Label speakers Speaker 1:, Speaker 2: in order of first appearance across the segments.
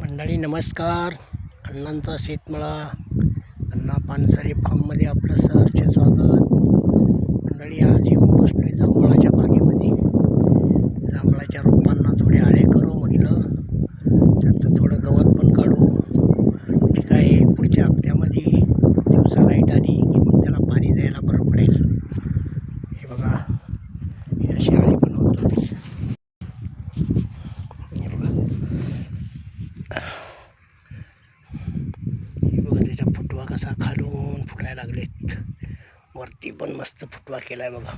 Speaker 1: मंडळी नमस्कार. अण्णांचा शेतमळा अण्णा पानसरे फार्ममध्ये आपलं सहर्ष स्वागत. मंडळी आज येऊन बसलो आहे जांभळाच्या बागेमध्ये जांभळाच्या रोपांना थोडे आळे करू म्हटलं त्यातलं थोडं गवत पण काढू ठीक आहे पुढच्या हप्त्यामध्ये दिवसा लाइट आली की मग त्याला पाणी द्यायला बरं पडेल हे बघा हे अशी आळी बनवतो हे बघा हे बघा त्याचा फुटवा कसा खालून फुटायला लागलेत. वरती पण मस्त फुटवा केलाय बघा.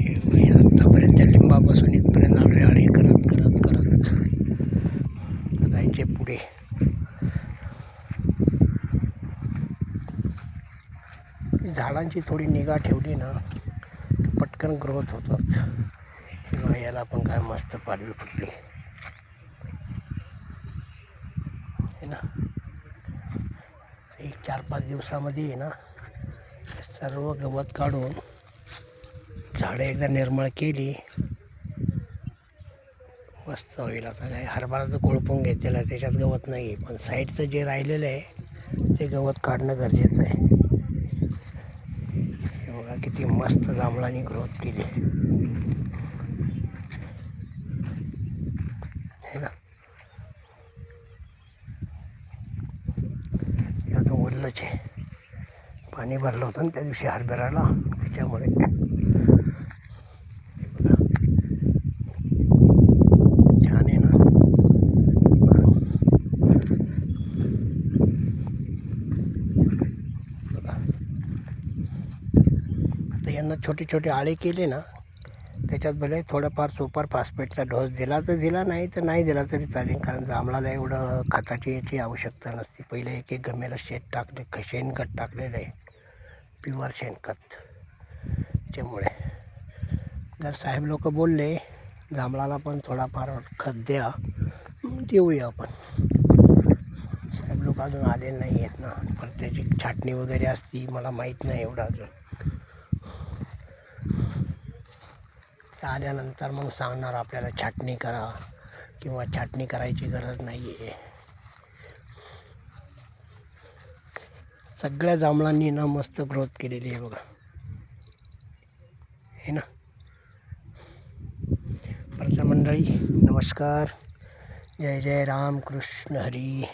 Speaker 1: हे बघा, आत्तापर्यंत लिंबापासून इथपर्यंत आलो आणि करत करत करत. जायचे पुढे. झाडांची थोडी निगा ठेवली ना की पटकन ग्रोथ होतात. याला पण काय मस्त पालवी फुटली है ना. एक चार पाच दिवसामध्ये आहे ना सर्व गवत काढून झाडं एकदा निर्मळ केली. मस्त होईल आता काय हरभराचं कोळपून घेतलेलं आहे त्याच्यात गवत नाही आहे. पण साईडचं जे राहिलेलं आहे ते गवत काढणं गरजेचं आहे. बघा किती मस्त जांभळाने ग्रोथ केली है ना हे आहे. पाणी भरलं होतं ना त्या दिवशी हरभऱ्याला त्याच्यामुळे. छान आहे ना? आता यांना छोटे छोटे आळे केले ना त्याच्यात भले थोडंफार सुपर फॉस्फेटचा डोस दिला तर दिला नाही तर नाही दिला तरी चालेल. कारण जांभळाला एवढं खताची याची आवश्यकता नसते. पहिले एक एक गमेला शेत टाकले ख शेणखत टाकलेलं. आहे प्युअर शेणखत त्यामुळे जर साहेब लोक बोलले जांभळाला पण थोडाफार खत द्या देऊया आपण. साहेब लोक अजून आलेले नाही आहेत ना. पण त्याची छाटणी वगैरे असती मला माहीत नाही एवढं अजून. तर आल्यानंतर मग सांगणार आपल्याला छाटणी करा किंवा छाटणी करायची गरज नाही आहे सगळ्या जांभळांनी ना मस्त ग्रोथ केलेली आहे बघा. हे ना? परत मंडळी नमस्कार. जय जय राम कृष्ण हरी.